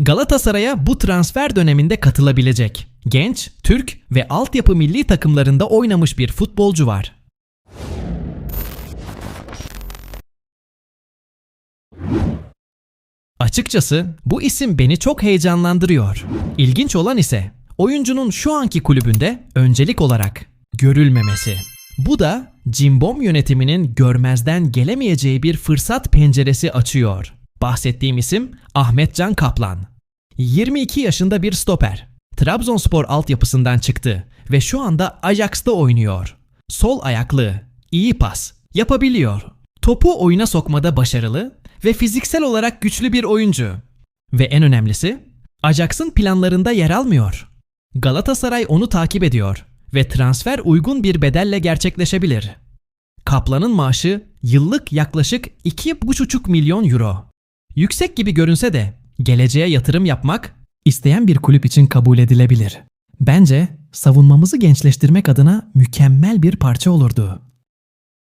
Galatasaray'a bu transfer döneminde katılabilecek genç, Türk ve altyapı milli takımlarında oynamış bir futbolcu var. Açıkçası bu isim beni çok heyecanlandırıyor. İlginç olan ise oyuncunun şu anki kulübünde öncelik olarak görülmemesi. Bu da Cimbom yönetiminin görmezden gelemeyeceği bir fırsat penceresi açıyor. Bahsettiğim isim Ahmet Can Kaplan. 22 yaşında bir stoper. Trabzonspor altyapısından çıktı ve şu anda Ajax'ta oynuyor. Sol ayaklı, iyi pas, yapabiliyor. Topu oyuna sokmada başarılı ve fiziksel olarak güçlü bir oyuncu. Ve en önemlisi, Ajax'ın planlarında yer almıyor. Galatasaray onu takip ediyor ve transfer uygun bir bedelle gerçekleşebilir. Kaplan'ın maaşı yıllık yaklaşık 2,5 milyon euro. Yüksek gibi görünse de geleceğe yatırım yapmak isteyen bir kulüp için kabul edilebilir. Bence savunmamızı gençleştirmek adına mükemmel bir parça olurdu.